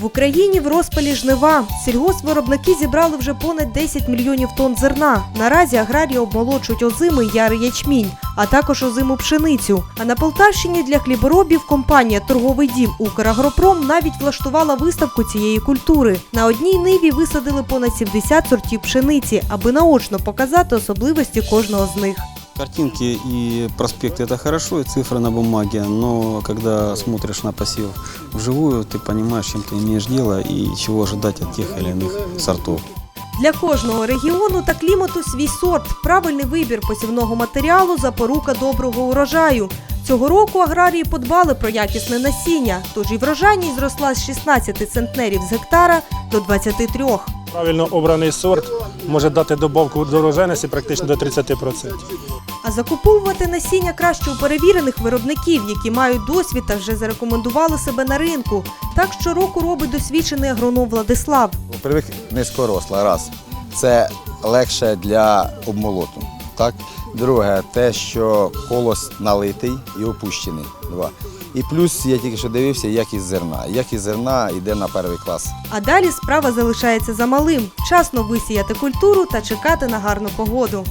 В Україні в розпалі жнива. Сільгоспвиробники зібрали вже понад 10 мільйонів тонн зерна. Наразі аграрії обмолочують озими ярий ячмінь, а також озиму пшеницю. А на Полтавщині для хліборобів компанія Торговий дім Украгропром навіть влаштувала виставку цієї культури. На одній ниві висадили понад 70 сортів пшениці, аби наочно показати особливості кожного з них. Картинки и проспекты это хорошо, и цифры на бумаге, но когда смотришь на посев вживую, ты понимаешь, с чем ты имеешь дело и чего ожидать от тех или иных сортов. Для кожного регіону та клімату свій сорт. Правильний вибір посівного матеріалу запорука доброго урожаю. Цього року аграрії подбали про якісне насіння, тож і врожайність зросла з 16 центнерів з гектара до 23. Правильно обраний сорт може дати добавку до роженості практично до 30%. А закуповувати насіння краще у перевірених виробників, які мають досвід та вже зарекомендували себе на ринку. Так щороку робить досвідчений агроном Владислав. Во-первых, низькоросла, раз. Це легше для обмолоту. Так? Друге, те, що колос налитий і опущений. Два. І плюс я тільки що дивився, якість зерна. Якість зерна йде на перший клас. А далі справа залишається за малим. Вчасно висіяти культуру та чекати на гарну погоду.